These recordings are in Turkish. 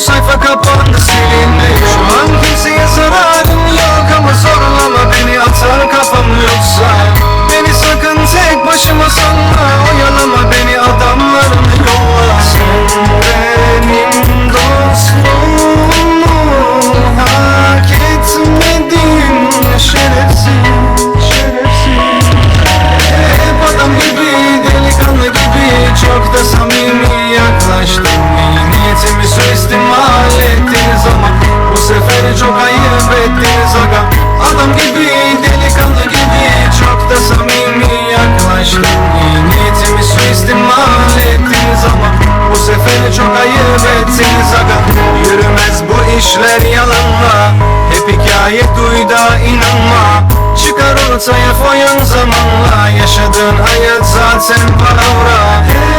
sayfa kapandı silindi. Şu an kimseye zararım yok ama zorlama beni atar kafam yoksa. Beni sakın tek başıma sanma Oyalama beni adamlarını yolla Sen benim dostluğumu hak etmedin şerefsiz Şerefsiz. Hep gibi, delikanlı gibi Çok da samimi yaklaştım Ortaya foyan zamanla Yaşadığın hayat zaten palavra Herkes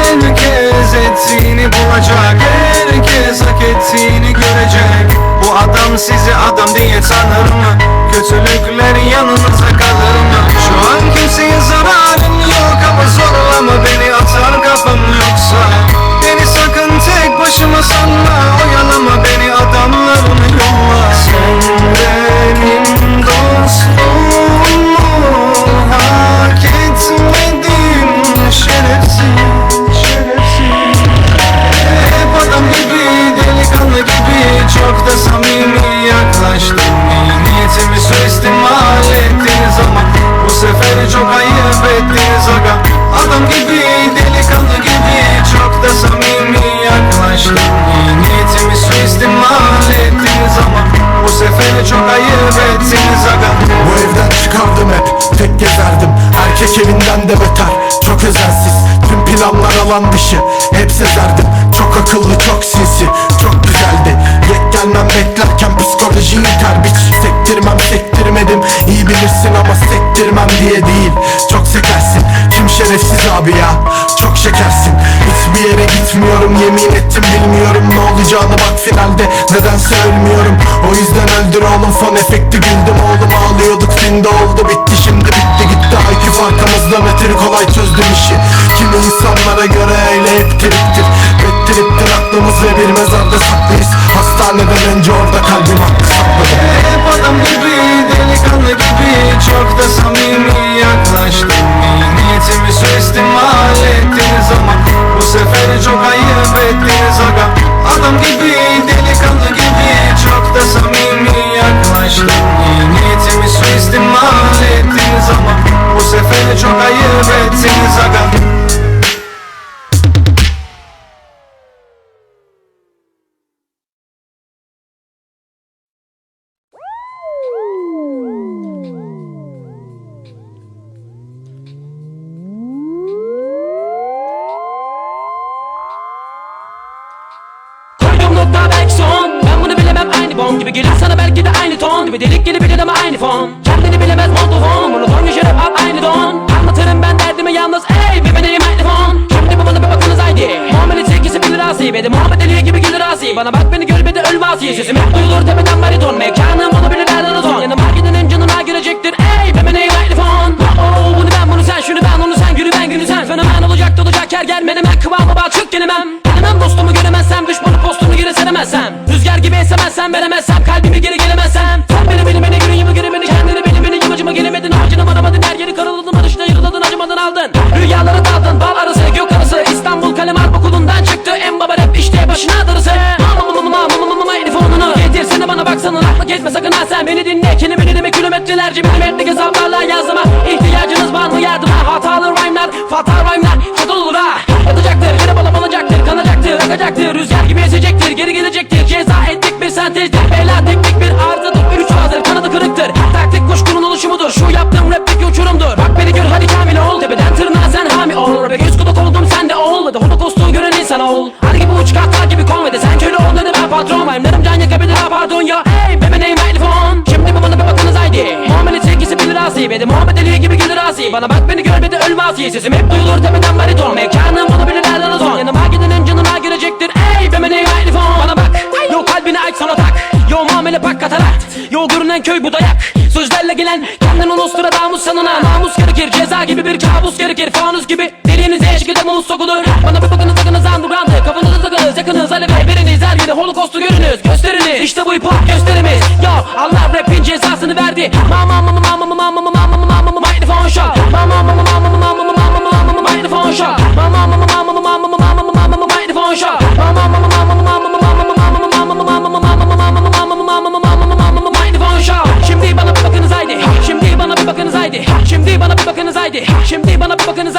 ettiniz aga. Adam gibi, delikanlı gibi. Çok da samimi yaklaştım. İyi niyetimi suistimal ettiniz ama Bu sefer çok ayıp ettiniz aga. Bu evden çıkardım hep tek gezerdim. Erkek evinden de beter çok özensiz. Tüm planlar alan dışı hep sezerdim. Çok akıllı çok sinsi bilirsin ama sektirmem diye değil. Çok sekersin. Kim şerefsiz abi ya. Çok şekersin. Hiçbir yere gitmiyorum. Yemin ettim bilmiyorum ne olacağını. Bak finalde Nedense ölmüyorum. O yüzden öldür oğlum. Fon efekti güldüm oğlum. Ağlıyorduk Çok da samimi yaklaştım İyi niyetimi suistimal ettiniz ama Bu sefer çok ayıp ettiniz aga. Adam gibi, delikanlı gibi Çok da samimi yaklaştım Bana bak beni gör bir de ölme Sesim hep duyulur tepeden bariton. Mekanım onu bilir nereden ton Yanıma gidenin canına girecektir. Ey ve benim aynı fon Oh bunu ben bunu sen şunu ben onu sen günü ben günü sen. Fenomen olacak dolacak her gelmedim ben kıvamı bağ çık gelemem. Gelemem dostumu göremezsem düşmanı postunu geri seremezsem. Rüzgar gibi esemezsem veremezsem kalbimi geri gelemezsem Baksana lafla kesme sakın ha sen beni dinle. Kendimi dinleme kilometrelerce milimetrik hesaplarla yazdıma İhtiyacınız var mı? Yardıma hatalı rhyme'lar fatal rhyme'lar çatal olur ha. Yatacaktır yine bala balacaktır kanacaktır akacaktır. Rüzgar gibi esecektir geri gelecektir. Ceza ettik bir sentezdir bela teknik bir arızadır Üç hazır kanadı kırıktır. Taktik kuşkunun oluşumudur. Şu yaptığım rapteki uçurumdur. Bak beni gör hadi kamil ol. Tepeden tırnağa sen hami ol. Ve göz kulak oldum sen de ol. Hadi holokostu gören insan ol. Hadi gibi uç kartlar gibi konvede. Sen köle ol dedi ben patron Rhyme'larım can yakabilir asi de Muhammed Ali gibi gelir asi. Bana bak beni gör bir de ölme asi Sesim hep duyulur tepeden bariton. Mekanım onu bilir nereden o son Yanıma gidenin canına girecektir. Ey be benim mikrofon Bana bak Yo kalbini aç sana tak Yo muamele pak katarat Yo görünen köy bu dayak. Sözlerle gelen kendini Nostradamus sanına. Namus gerekir ceza gibi bir kabus gerekir. Fanus gibi deliğinize eden ulus sokulur. Bana bir bakınız sakınız underground'ı Kafanızı takınız yakınız Ali Bey biriniz her yeri holokostu görünüz. Gösteriniz. İşte bu hip gösterimiz. Yo Allah rapin cezasını verdi. Mama mama mama mama mama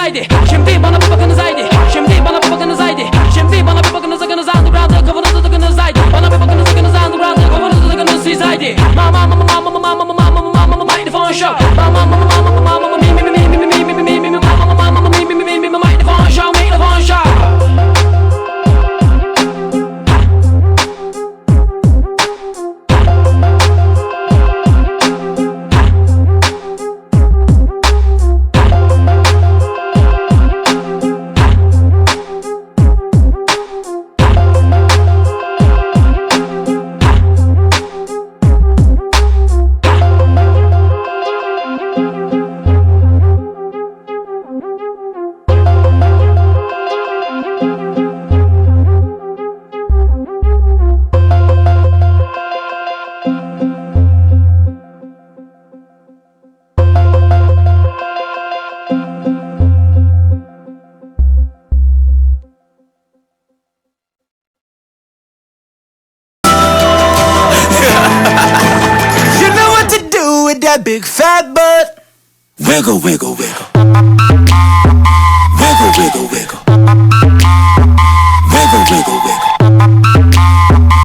haydi Şimdi bana bir bakınız haydi Şimdi bana bir bakınız haydi Şimdi bana bir bakınız akınız underground'a kafanızı tıkınız haydi Bana bir bakınız akınız underground'a kafanızı tıkınız siz haydi Mama mama mama mama mama mama mama mama microphone shot Mama mama mama mama that big fat butt. Wiggle, wiggle, wiggle. Wiggle, wiggle, wiggle.